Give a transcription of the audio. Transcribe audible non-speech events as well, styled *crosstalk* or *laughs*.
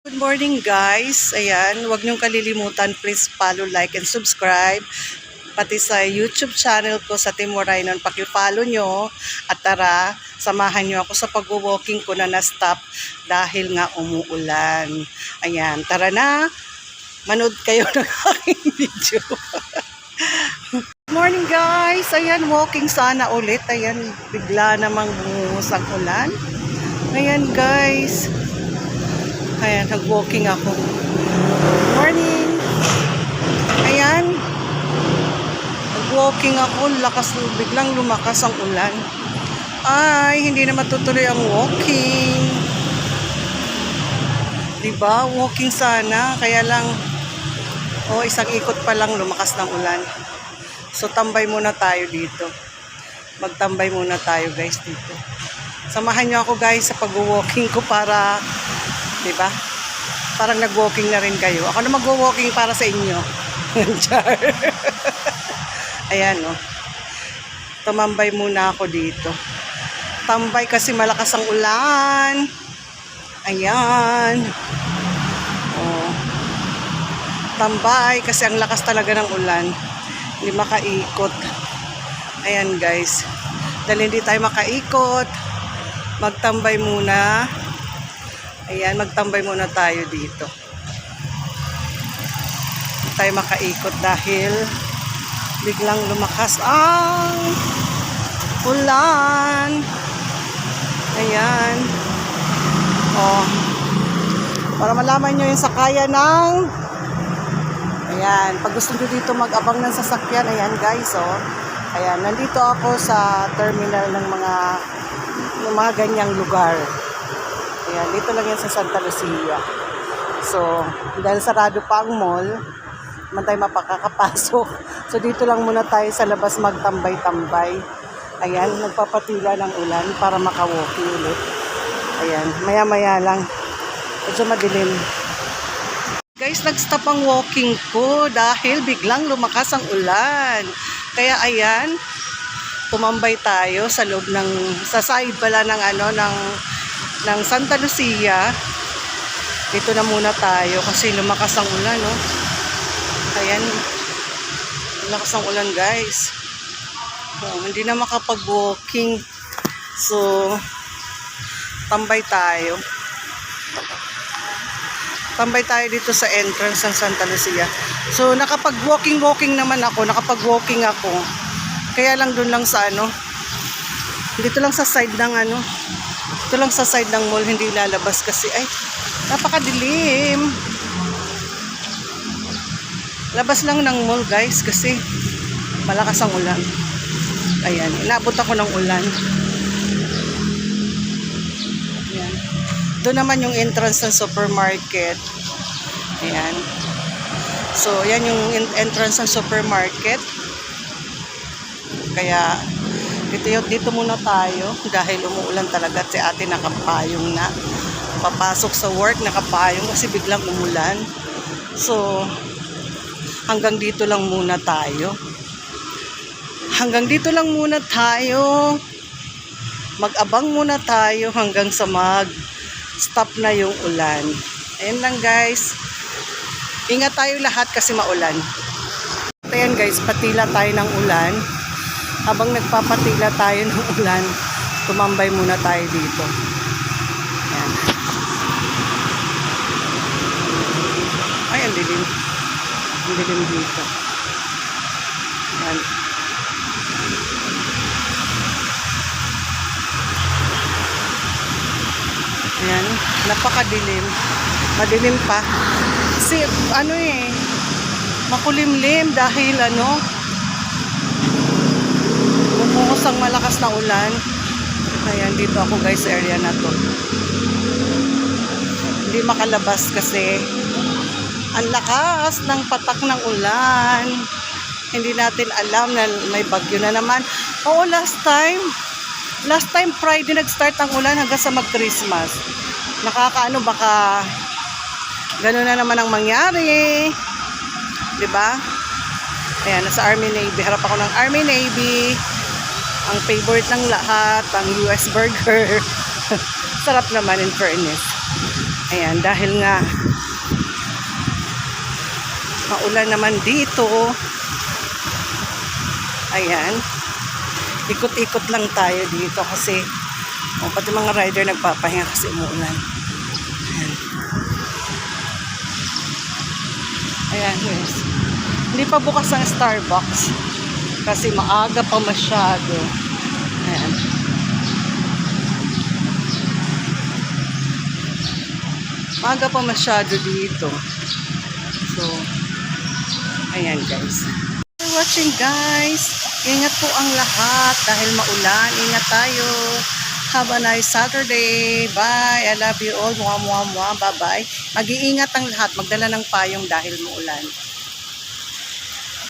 Good morning guys. Ayan, huwag niyong kalilimutan please follow, like, and subscribe. Pati sa YouTube channel ko sa Timor Rainon, paki-follow nyo. At tara, samahan nyo ako sa pag-walking ko na na-stop dahil nga umuulan. Ayan, tara na. Manood kayo *laughs* ng aking video. Good morning guys. Ayan, walking sana ulit. Ayan, bigla namang bumuhos ang ulan. Ayan guys. Ayan, nag-walking ako. Morning! Ayan. Nag-walking ako, lakas, biglang lumakas ang ulan. Ay, hindi na matutuloy ang walking. Diba? Walking sana, kaya lang, oh, isang ikot pa lang lumakas ng ulan. So, tambay muna tayo dito. Magtambay muna tayo guys dito. Samahan niyo ako guys sa pag-walking ko para 'di ba? Parang nag-walking na rin kayo. Ako na mag-walking para sa inyo. *laughs* Ayan, oh. Tumambay muna ako dito. Tambay kasi malakas ang ulan. Ayan. Oh. Tambay kasi ang lakas talaga ng ulan. Hindi makaikot. Ayan, guys. Dahil hindi tayo makaikot, magtambay muna. Ayan, magtambay muna tayo dito. Hindi tayo makaikot dahil biglang lumakas ang ulan. Ayan. Oh. Para malaman nyo yung sakaya ng Ayan, pag gusto nyo dito mag-abang ng sasakyan, ayan guys, oh. Ayan, nandito ako sa terminal ng mga ng mga ganyang lugar. Ayan, dito lang yan sa Santa Lucia. So, dahil sarado pa ang mall, man tayo mapakakapasok. *laughs* So, dito lang muna tayo sa labas magtambay-tambay. Ayan, nagpapatila ng ulan para makawalking ulit. Ayan, maya-maya lang. Medyo madilim. Guys, nag-stop ang walking ko dahil biglang lumakas ang ulan. Kaya ayan, tumambay tayo sa loob ng, sa side pala ng ano, ng ng Santa Lucia. Dito na muna tayo kasi lumakas ang ulan, no? Ayan. Lumakas ang ulan, guys. Oh, hindi na makapag-walking. So, tambay tayo. Tambay tayo dito sa entrance ng Santa Lucia. So, nakapag-walking-walking naman ako. Nakapag-walking ako. Kaya lang dun lang sa ano, dito lang sa side ng ano, ito lang sa side ng mall, hindi lalabas kasi, ay, napakadilim. Labas lang ng mall, guys, kasi malakas ang ulan. Ayan, inabot ako ng ulan. Ayan. Doon naman yung entrance ng supermarket. Ayan. So, yan yung en- entrance ng supermarket. Kaya, dito, dito muna tayo dahil umuulan talaga at si ate nakapayong na. Papasok sa work, nakapayong kasi biglang umulan. So, hanggang dito lang muna tayo. Hanggang dito lang muna tayo. Mag-abang muna tayo hanggang sa mag-stop na yung ulan. Ayan lang guys. Ingat tayo lahat kasi maulan. Ayan guys, patila tayo ng ulan habang nagpapatila tayo ng ulan, tumambay muna tayo dito. Ayan. Ay, ang dilim. Ang dilim dito. Ayan. Ayan. Napakadilim. Madilim pa. Kasi, ano eh, makulimlim dahil ano, bumuhos ang malakas na ulan. Ayan, dito ako guys sa area na to. Hindi makalabas kasi ang lakas ng patak ng ulan. Hindi natin alam na may bagyo na naman. Oo, last time. Last time Friday nag-start ang ulan hanggang sa mag-Christmas. Nakakaano baka gano'n na naman ang mangyari. ba? Ayan, nasa Army Navy. Harap ako ng Army Navy. Ang favorite ng lahat, ang US burger. *laughs* Sarap naman in fairness. Ayan, dahil nga maulan naman dito. Ayan. Ikot-ikot lang tayo dito kasi oh, pati mga rider nagpapahinga kasi umuulan. Ayan. Ayan guys. Hindi pa bukas ang Starbucks kasi maaga pa masyado. Ayan. Maaga pa masyado dito. So, ayan guys. For watching guys. Ingat po ang lahat dahil maulan. Ingat tayo. Have a nice Saturday. Bye. I love you all. Mwah, mwah, mwah. Bye-bye. Mag-iingat ang lahat. Magdala ng payong dahil maulan.